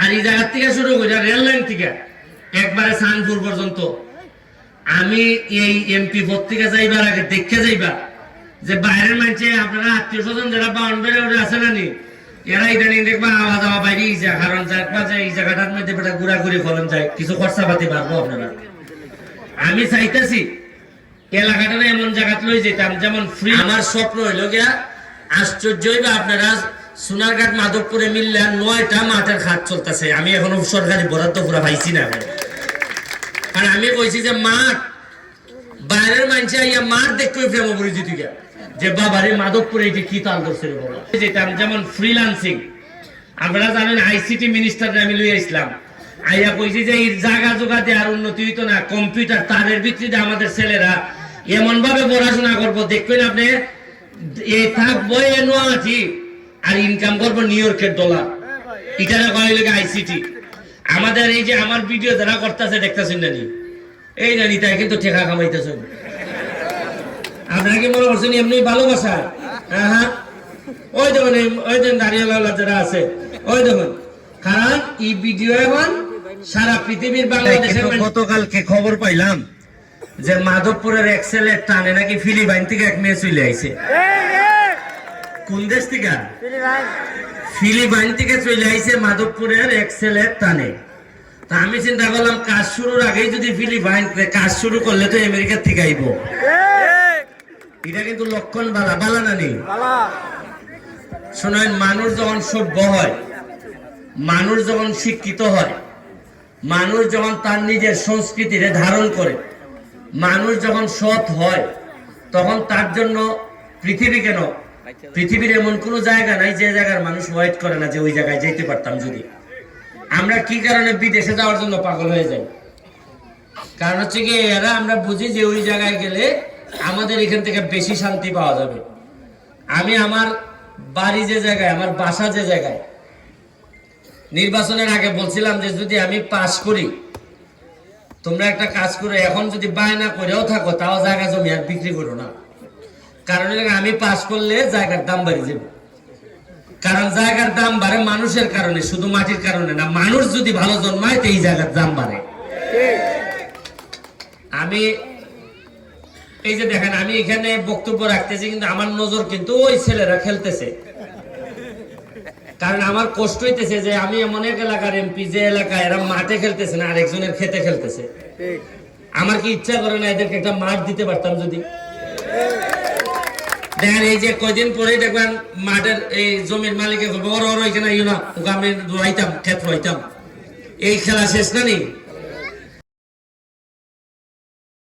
আর এই জায়গার থেকে শুরু করে রেল লাইন থেকে, একবারে সানপুর পর্যন্ত। আমি এই এমপি পত্রিকা যাইবার আগে দেখে যাইবা যে বাইরের মানুষে আপনারা আত্মীয় স্বজন যারা বাউন্ডারি ওরা আছে না নি, এরা ইদানিং দেখবা আওয়া বাইরে এই জায়গা, কারণ যাকবা যে এই জায়গাটার মধ্যে বেটা ঘুরা ঘুরি ফলন যায়, কিছু খরচা পাতি পারব আপনারা। আমি চাইতেছি এলাকাটা এমন জায়গা লই যেতাম যেমন ফ্রি আমার স্বপ্ন হইল গিয়া আশ্চর্যই বা আপনারা সোনারঘাট মাধবপুরে মিললে নয়টা মাঠের খাট চলতেছে। আমি এখনও সরকারি বরাদ্দ পুরা পাইছি না আর আমি কইছি যে মাঠ, বাইরের মানুষ আইয়া মাঠ দেখতে প্রেম পরিচিতি যে বাবারে মাধবপুরে এটি কি তাল ধরছে যেতাম যেমন ফ্রিলান্সিং আপনারা জানেন আইসিটি মিনিস্টার আমি লই আসলাম। আইয়া কইছি যে এই জায়গা জোগা দেওয়ার উন্নতি হইতো না, কম্পিউটার তারের ভিত্তিতে আমাদের ছেলেরা এমন ভাবে পড়াশোনা করব। দেখবেন আপনি এই থাকব এ এনুয়াটি আর ইনকাম করব নিউ ইয়র্কের ডলার এটা কয় লেগে আইসিটি আমাদের এই যে আমার ভিডিও যারা করতেছে দেখতেছেন নানি? এই নানি তাই কিন্তু ঠেকা কামাইতেছেন। আপনারা কি মনে করছেন এমনি ভালোবাসা? হ্যাঁ হ্যাঁ ওই দেখুন ওই দেখুন দাঁড়িয়ে যারা আছে। ওই দেখুন কারণ এই ভিডিও এখন সারা পৃথিবীর বাংলাদেশের গতকালকে খবর পাইলাম যে মাধবপুরের এক্সেলের টানে নাকি ফিলিপাইন থেকে এক মেয়ে চলে আইছে। কোন দেশ থেকে? ফিলিপাইন। থেকে চলে আইছে মাধবপুরের এক্সেলের টানে। তা আমি চিন্তা করলাম কাজ শুরুর আগেই যদি ফিলিপাইন কাজ শুরু করলে তো আমেরিকার থেকে আইব। এটা কিন্তু লক্ষণ বালা বালা না নেই? শোনেন মানুষ যখন সভ্য হয় মানুষ যখন শিক্ষিত হয় মানুষ যখন তার নিজের সংস্কৃতিরে ধারণ করে মানুষ যখন সৎ হয় তখন তার জন্য পৃথিবী কেন পৃথিবীর এমন কোনো জায়গা নাই যে জায়গার মানুষ ওয়েট করে না যে ওই জায়গায় যেতে পারতাম যদি। আমরা কি কারণে বিদেশে যাওয়ার জন্য পাগল হয়ে যাই? কারণ হচ্ছে কি, এরা আমরা বুঝি যে ওই জায়গায় গেলে আমাদের এখান থেকে বেশি শান্তি পাওয়া যাবে। আমি আমার বাড়ি যে জায়গায়, আমার বাসা যে জায়গায়, নির্বাচনের আগে বলছিলাম যে যদি আমি পাশ করি, তোমরা একটা কাজ করে, এখন যদি বায়না করেও থাকো, তাও জায়গা জমি আর বিক্রি করো না। কারণ আমি পাস করলে জায়গার দাম বাড়ি যাবে। কারণ জায়গার দাম বাড়ে মানুষের কারণে, শুধু মাটির কারণে না, মানুষ যদি ভালো জন্মায় তো এই জায়গার দাম বাড়ে। আমি, এই যে দেখেন, আমি এখানে বক্তব্য রাখতেছি, কিন্তু আমার নজর কিন্তু ওই ছেলেরা খেলতেছে। কারণ আমার কষ্ট হইতেছে যে আমি এমন এক এলাকার এমপি, যে এলাকায় এরা মাঠে খেলতেছে না, আরেকজনের খেতে খেলতেছে। আমার কি ইচ্ছা করে না এদেরকে একটা মাঠ দিতে পারতাম যদি? দেখেন এই যে কয়দিন পরেই দেখবেন মাঠের এই জমির মালিকে বড় ওর ওর ওইখানে ইউ না ওকে আমি রইতাম ক্ষেত রইতাম। এই খেলা শেষ না নি?